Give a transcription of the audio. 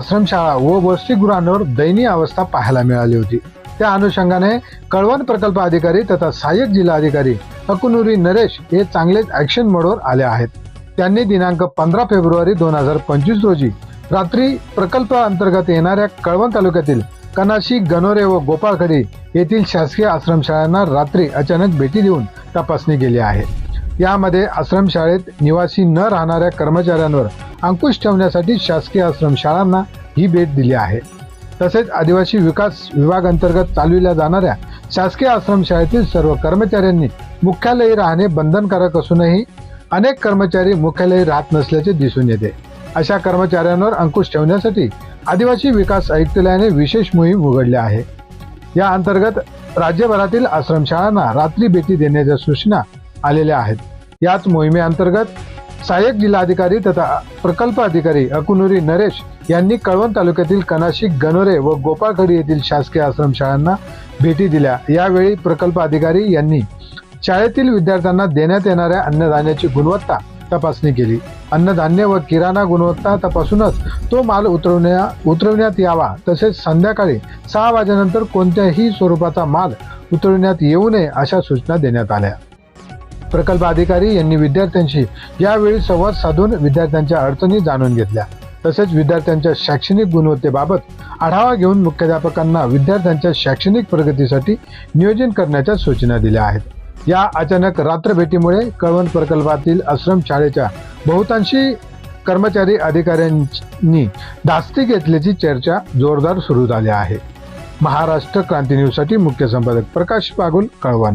आश्रमशाळा व वसतिगृहांवर दयनीय अवस्था पाहायला मिळाली होती. त्या अनुषंगाने कळवण प्रकल्प अधिकारी तथा सहाय्यक जिल्हाधिकारी अकुनुरी नरेश हे चांगलेच ऍक्शन मोडवर आले आहेत. त्यांनी दिनांक पंधरा फेब्रुवारी दोन हजार पंचवीस रोजी रात्री प्रकल्प अंतर्गत येणाऱ्या कळवण तालुक्यातील कनाशी गणोरे व गोपाळखडी येथील शासकीय आश्रमशाळांना रात्री अचानक भेटी देऊन तपासणी केली आहे. यामध्ये आश्रमशाळेत निवासी न राहणाऱ्या कर्मचाऱ्यांवर अंकुश ठेवण्यासाठी शासकीय आश्रमशाळांना ही भेट दिली आहे. तसेच आदिवासी विकास विभाग अंतर्गत चालविल्या जाणाऱ्या शासकीय आश्रमशाळेतील सर्व कर्मचाऱ्यांनी मुख्यालयी राहणे बंधनकारक असूनही अनेक कर्मचारी मुख्यालयी राहत नसल्याचे दिसून येते. अशा कर्मचाऱ्यांवर अंकुश ठेवण्यासाठी आदिवासी विकास आयुक्तालयाने विशेष मोहीम उघडली आहे. या अंतर्गत राज्यभरातील आश्रमशाळांना रात्री भेटी देण्याच्या सूचना आलेल्या आहेत. याच मोहिमेअंतर्गत सहाय्यक जिल्हाधिकारी तथा प्रकल्प अधिकारी अकुनुरी नरेश यांनी कळवण तालुक्यातील कनाशी गणोरे व गोपाळखडी येथील शासकीय आश्रमशाळांना भेटी दिल्या. यावेळी प्रकल्प अधिकारी यांनी शाळेतील विद्यार्थ्यांना देण्यात येणाऱ्या अन्नधान्याची गुणवत्ता तपासणी केली. अन्नधान्य व किराणा गुणवत्ता तपासूनच तो माल उतरवण्या उतरवण्यात यावा. तसेच संध्याकाळी सहा वाजेनंतर कोणत्याही स्वरूपाचा माल उतरवण्यात येऊ नये अशा सूचना देण्यात आल्या. प्रकल्प अधिकारी यांनी विद्यार्थ्यांशी यावेळी संवाद साधून विद्यार्थ्यांच्या अडचणी जाणून घेतल्या. तसेच विद्यार्थ्यांच्या शैक्षणिक गुणवत्तेबाबत आढावा घेऊन मुख्याध्यापकांना विद्यार्थ्यांच्या शैक्षणिक प्रगतीसाठी नियोजन करण्याच्या सूचना दिल्या आहेत. या अचानक रात्रभेटीमुळे कळवण प्रकल्पातील आश्रम शाळेच्या बहुतांशी कर्मचारी अधिकाऱ्यांनी धास्ती घेतल्याची चर्चा जोरदार सुरू झाली आहे. महाराष्ट्र क्रांती न्यूजसाठी मुख्य संपादक प्रकाश पागुल कळवण.